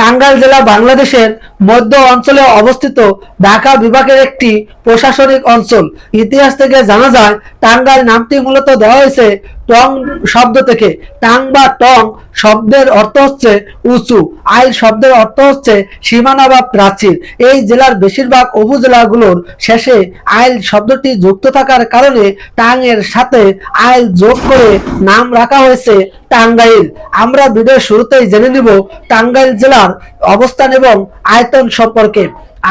টাঙ্গাইল জেলা বাংলাদেশের মধ্য অঞ্চলে অবস্থিত ঢাকা বিভাগের একটি প্রশাসনিক অঞ্চল। ইতিহাস থেকে জানা যায়, টাঙ্গাইল নামটি মূলত দেওয়া হয়েছে টং শব্দ থেকে। টাং বা টং শব্দের অর্থ হচ্ছে উঁচু। আইল শব্দের অর্থ হচ্ছে সীমানা বা প্রাচীর। এই জেলার বেশিরভাগ উপজেলাগুলোর শেষে আইল শব্দটি যুক্ত থাকার কারণে টাং এর সাথে আইল যোগ করে নাম রাখা হয়েছে টাঙ্গাইল। আমরা ভিডিওর শুরুতেই জেনে নিব টাঙ্গাইল জেলার অবস্থান এবং আয়তন সম্পর্কে।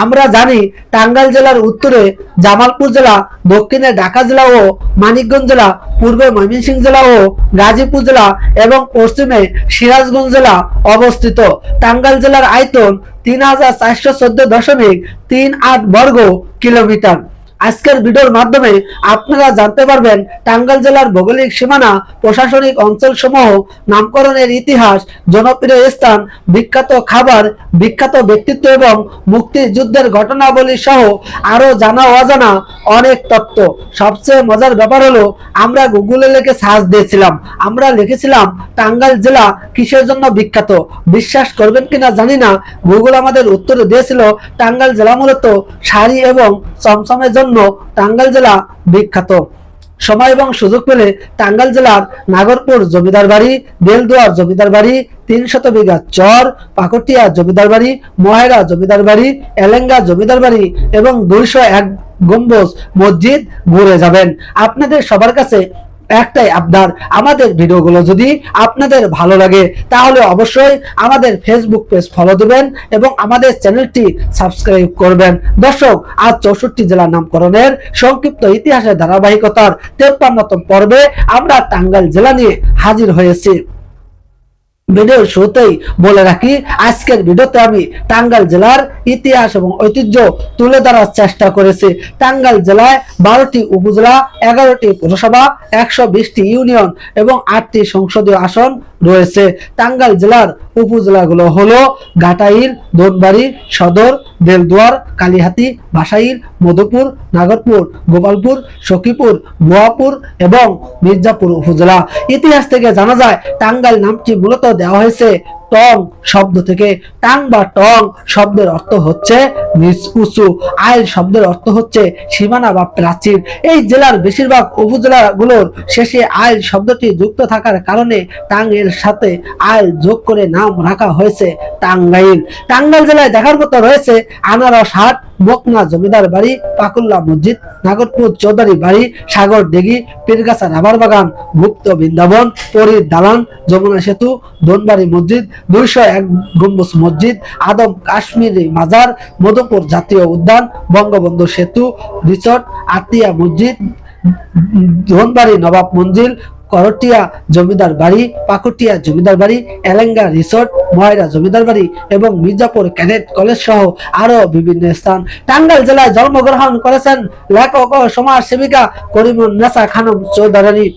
আমরা জানি টাঙ্গাইল জেলার উত্তরে জামালপুর জেলা, দক্ষিণে ঢাকা জেলা ও মানিকগঞ্জ জেলা, পূর্বে ময়মনসিংহ জেলা ও গাজীপুর জেলা এবং পশ্চিমে সিরাজগঞ্জ জেলা অবস্থিত। টাঙ্গাইল জেলার আয়তন তিন হাজার চারশো চোদ্দ দশমিক তিন আট বর্গ কিলোমিটার। আজকের ভিডিওর মাধ্যমে আপনারা জানতে পারবেন টাঙ্গাইল জেলার ভৌগোলিক সীমানা, প্রশাসনিক অঞ্চল সমূহ নামকরণের ইতিহাস, জনপ্রিয় স্থান, বিখ্যাত খাবার, বিখ্যাত ব্যক্তিত্ব এবং মুক্তিযুদ্ধের ঘটনাবলী সহ আরও জানা অজানা অনেক তত্ত্ব সবচেয়ে মজার ব্যাপার হলো, আমরা গুগলে লিখে সার্চ দিয়েছিলাম। আমরা লিখেছিলাম, টাঙ্গাইল জেলা কিসের জন্য বিখ্যাত? বিশ্বাস করবেন কিনা জানি না। গুগল আমাদের উত্তর দিয়েছিল, টাঙ্গাইল জেলা মূলত শাড়ি এবং চমচমের জন্য টাঙ্গাইল জেলা বিখ্যাত। সময় এবং সুযোগ পেলে টাঙ্গাইল জেলার নাগরপুর জমিদার বাড়ি, বেলদুয়ার জমিদার বাড়ি, তিন শত বিঘা চর, পাকটিয়া জমিদার বাড়ি মহেরা জমিদার বাড়ি, এলেঙ্গা জমিদার বাড়ি এবং দুইশো এক গম্বুজ মসজিদ ঘুরে যাবেন। আপনাদের সবার কাছে একটাই আপনার, আমাদের ভিডিওগুলো যদি আপনাদের ভালো লাগে, তাহলে অবশ্যই আমাদের ফেসবুক পেজ ফলো দেবেন এবং আমাদের চ্যানেলটি সাবস্ক্রাইব করবেন। দর্শক, আজ চৌষট্টি জেলার নামকরণের সংক্ষিপ্ত ইতিহাসের ধারাবাহিকতার তেপ্পান্নতম পর্বে আমরা টাঙ্গাইল জেলা নিয়ে হাজির হয়েছি। ভিডিওর শুরুতেই বলে রাখি, আজকের ভিডিওতে আমি টাঙ্গাইল জেলার ইতিহাস এবং ঐতিহ্য তুলে ধরার চেষ্টা করেছি। টাঙ্গাইল জেলায় বারোটি উপজেলা, এগারোটি পৌরসভা, একশো বিশটি ইউনিয়ন এবং আটটি সংসদীয় আসন রয়েছে। টাঙ্গাইল জেলার উপজেলাগুলো হলো ঘাটাইল দোনবাড়ি সদর, বেলদুয়ার, কালীহাতি, বাসাইল, মধুপুর, নাগরপুর, গোপালপুর, সখীপুর বোয়াপুর এবং মির্জাপুর উপজেলা। ইতিহাস থেকে জানা যায়, টাঙ্গাইল নামটি মূলত দেওয়া হয়েছে টং শব্দ থেকে টাং বা টং শব্দের অর্থ হচ্ছে নিচ উঁচু। আইল শব্দের অর্থ হচ্ছে সীমানা বা প্রাচীর। এই জেলার বেশিরভাগ উপজেলাগুলোর শেষে আইল শব্দটি যুক্ত থাকার কারণে টাং এর সাথে আইল যোগ করে নাম রাখা হয়েছে টাঙ্গাইল। টাঙ্গাইল জেলায় দেখার মতো রয়েছে আনারস হাট বকনা জমিদার বাড়ি, পাকুল্লা মসজিদ নাগরপুর চৌধুরী বাড়ি, সাগর দিঘি পীরগাছা রাবার বাগান, গুপ্ত বৃন্দাবন, পরীর দালান, যমুনা সেতু দনবাড়ি মসজিদ, দুইশো এক গম্বুজ মসজিদ, আদম কাশ্মীরি মাজার, মধুপুর জাতীয় উদ্যান, বঙ্গবন্ধু সেতু, রিসর্ট, আতিয়া মসজিদ, ধনবাড়ি নবাব মঞ্জিল করটিয়া জমিদার বাড়ি, পাকুটিয়া জমিদার বাড়ি, এলেঙ্গা রিসোর্ট, ময়রা জমিদার বাড়ি এবং মির্জাপুর ক্যাডেট কলেজ সহ আরও বিভিন্ন স্থান। টাঙ্গাইল জেলায় জন্মগ্রহণ করেছেন লেখক ও সমাজ সেবিকা করিমুন নেসা খানম চৌধুরানী।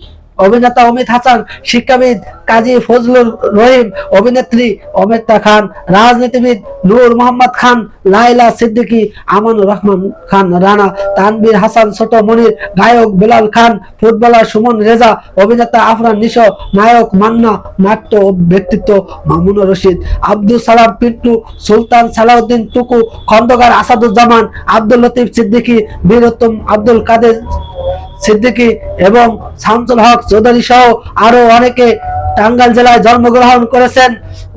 অভিনেতা অমিত হাসান, শিক্ষাবিদ কাজী ফজলুর রহিম, অভিনেত্রী অমিতা খান, রাজনীতিবিদ নূর মোহাম্মদ খান লাইলা সিদ্দিকী, আমানুর রহমান খান, রানা তানবীর হাসান, ছোট মনির, গায়ক বিলাল খান, ফুটবলার সুমন রেজা, অভিনেতা আফরান নিশো, নায়ক মান্না, নাট্য ব্যক্তিত্ব মামুনুর রশিদ, আব্দুল সালাম পিন্টু, সুলতান সালাউদ্দিন টুকু, খন্দকার আসাদুজ্জামান, আব্দুল লতিফ সিদ্দিকী, বীরোত্তম আব্দুল কাদের সিদ্দিকী এবং শামসুল হক চৌধুরী সহ আরও অনেকে টাঙ্গাইল জেলায় জন্মগ্রহণ করেছেন।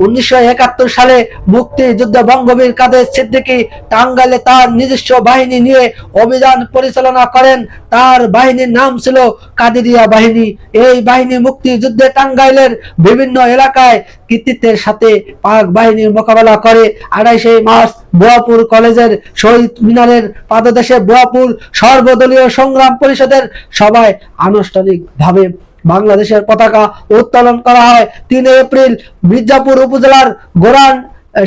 উনিশশো একাত্তর সালে মুক্তিযুদ্ধ বঙ্গবীর কাদের সিদ্দিকী টাঙ্গাইলে তার নিজস্ব বাহিনী নিয়ে অভিযান পরিচালনা করেন। তার বাহিনীর নাম ছিল কাদিরিয়া বাহিনী। এই বাহিনী মুক্তিযুদ্ধে টাঙ্গাইলের বিভিন্ন এলাকায় কৃতিত্বের সাথে পাক বাহিনীর মোকাবেলা করে। আড়াইশে মার্চ বোয়াপুর কলেজের শহীদ মিনারের পাদদেশে বোয়াপুর সর্বদলীয় সংগ্রাম পরিষদের সভায় আনুষ্ঠানিকভাবে বাংলাদেশের পতাকা উত্তোলন করা হয়। তিন এপ্রিল মির্জাপুর উপজেলার গোরান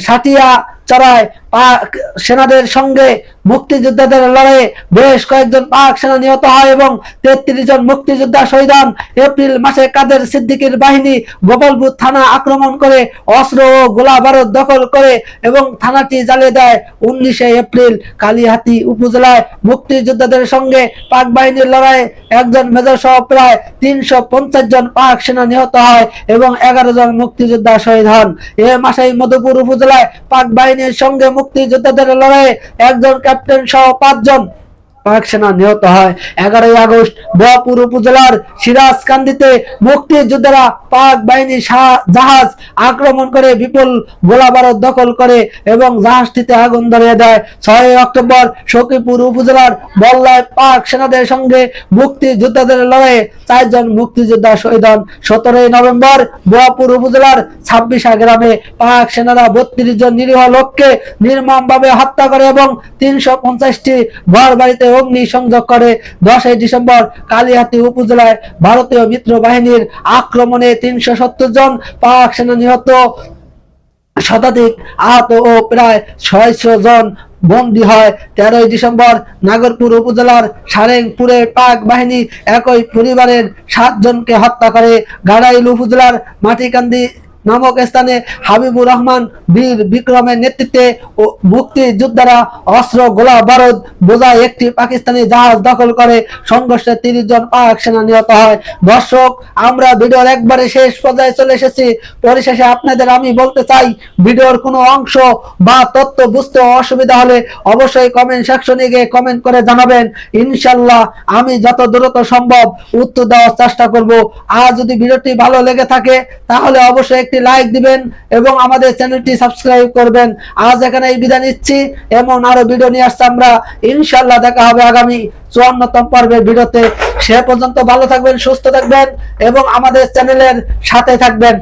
সাটিয়া চড়ায় পাক সেনাদের সঙ্গে মুক্তিযোদ্ধাদের লড়াইয়ে বেশ কয়েকজন পাক সেনা নিহত হয় এবং তেত্রিশ জন মুক্তিযোদ্ধা শহীদ হন। এপ্রিল মাসে কাদের সিদ্দিকীর বাহিনী গোপালপুর থানা আক্রমণ করে অস্ত্র ও গোলা বারুদ দখল করে এবং থানাটি জ্বালিয়ে দেয়। উনিশে এপ্রিল কালিহাতি উপজেলায় মুক্তিযোদ্ধাদের সঙ্গে পাক বাহিনীর লড়াইয়ে একজন মেজর সহ প্রায় তিনশো পঞ্চাশ জন পাক সেনা নিহত হয় এবং এগারো জন মুক্তিযোদ্ধা শহীদ হন। এ মাসেই মধুপুর উপজেলায় পাক বাহিনীর সঙ্গে মুক্তিযোদ্ধাদের লড়াইয়ে একজন ক্যাপ্টেন সহ পাঁচজন পাক সেনা নিহত হয়। এগারোই আগস্ট বোয়াপুর উপজেলার সিরাজকান্দিতে মুক্তিযোদ্ধারা পাক বাহিনী জাহাজ আক্রমণ করে বিপুল গোলাবারুদ দখল করে এবং জাহাজটিতে আগুন ধরিয়ে দেয়। ছয় অক্টোবর সখীপুর উপজেলার বল্লায় পাক সেনাদের সঙ্গে মুক্তিযোদ্ধাদের লড়াইয়ে চারজন মুক্তিযোদ্ধা শহীদ হন। সতেরোই নভেম্বর বোয়াপুর উপজেলার ছাব্বিশা গ্রামে পাক সেনারা বত্রিশ জন নিরীহ লোককে নির্মমভাবে হত্যা করে এবং তিনশো পঞ্চাশটি ঘর বাড়িতে অগ্নি সংযোগ করে দশই ডিসেম্বর কালিহাতি উপজেলায় ভারতীয় মিত্র বাহিনীর আক্রমণে তিনশো সত্তর জন পাক সেনা নিহত। শতাধিক আহত ও প্রায় ছয়শো জন বন্দী হয়। তেরোই ডিসেম্বর নাগরপুর উপজেলার সারেংপুরে পাক বাহিনী একই পরিবারের সাতজনকে হত্যা করে। গাড়াইল উপজেলার মাটিকান্দি নামক স্থানে হাবিবুর রহমান, বীর বিক্রমের নেতৃত্বে ও মুক্তিযোদ্ধারা অস্ত্র, গোলা, বারুদ, বোঝাই একটি পাকিস্তানি জাহাজ দখল করে সংঘর্ষে তিরিশ জন পাক সেনা নিহত হয়। দর্শক, আমরা ভিডিওর একবারে শেষ পর্যায়ে চলে এসেছি। পরিশেষে আপনাদের আমি বলতে চাই, ভিডিওর কোনো অংশ বা তথ্য বুঝতে অসুবিধা হলে অবশ্যই কমেন্ট সেকশনে গিয়ে কমেন্ট করে জানাবেন। ইনশাল্লাহ আমি যত দ্রুত সম্ভব উত্তর দেওয়ার চেষ্টা করব। আর যদি ভিডিওটি ভালো লেগে থাকে, তাহলে অবশ্যই একটি লাইক দিবেন এবং আমাদের চ্যানেলটি সাবস্ক্রাইব করবেন। আজ এখানে এই বিদায় নিচ্ছি। এমন আরও ভিডিও নিয়ে আসছে আমরা। ইনশাল্লাহ দেখা হবে আগামী চুয়ান্নতম পর্বের ভিডিওতে। সে পর্যন্ত ভালো থাকবেন, সুস্থ থাকবেন এবং আমাদের চ্যানেলের সাথে থাকবেন।